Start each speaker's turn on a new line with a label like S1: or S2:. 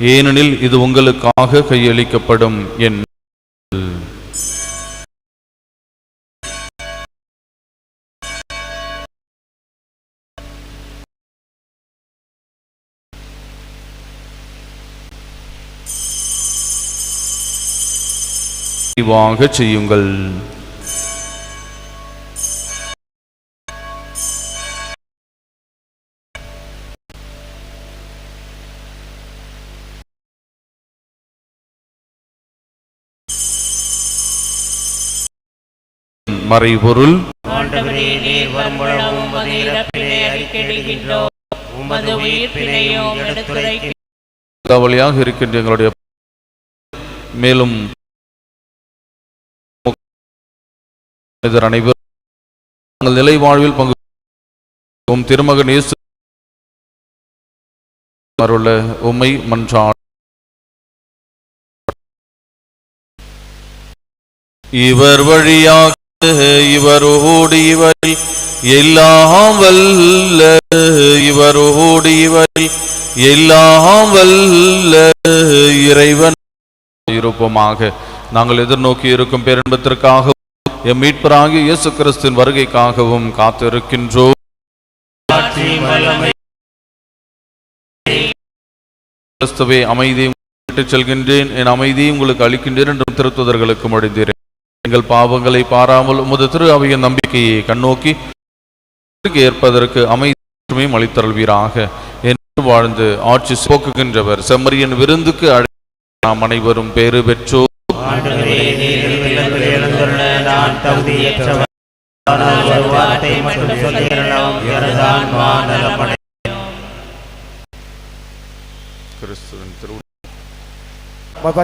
S1: ஏனெனில் இது உங்களுக்காக கையளிக்கப்படும் என் செய்யுங்கள்.
S2: எடுத்துரைக்கின்றோம்
S1: கவலையாக இருக்கின்ற எங்களுடைய மேலும் மனிதர் அனைவரும் தங்கள் நிலை வாழ்வில் பங்கு உம் திருமகன் இயேசு அருள உம்மை மன்றா இவர் வழியாக இவரோடு இவரில் எல்லாம் வல்ல இவரோடு இவரில் எல்லாம் வல்ல இறைவன். இருப்போமாக. நாங்கள் எதிர்நோக்கி இருக்கும் பேரின்பத்திற்காகவும் எம் மீட்பராகிய இயேசு கிறிஸ்தின் வருகைக்காகவும் காத்திருக்கின்றோம். கிறிஸ்துவை அமைதியை விட்டுச் செல்கின்றேன். என் அமைதியை உங்களுக்கு அளிக்கின்றேன் என்றும் திருத்துதர்களுக்கு முடிந்தேன் எங்கள் பாவங்களை பாராமல் உமது திரு அவையின் நம்பிக்கையை கண்ணோக்கி ஏற்பதற்கு அமைதியுமே அளித்தருள்வீராக. என்று வாழ்ந்து ஆட்சி போக்குகின்றவர். செம்மறியின் விருந்துக்கு அழை நாம் அனைவரும் பேறு பெற்றோர். கிறிஸ்துவின் திரு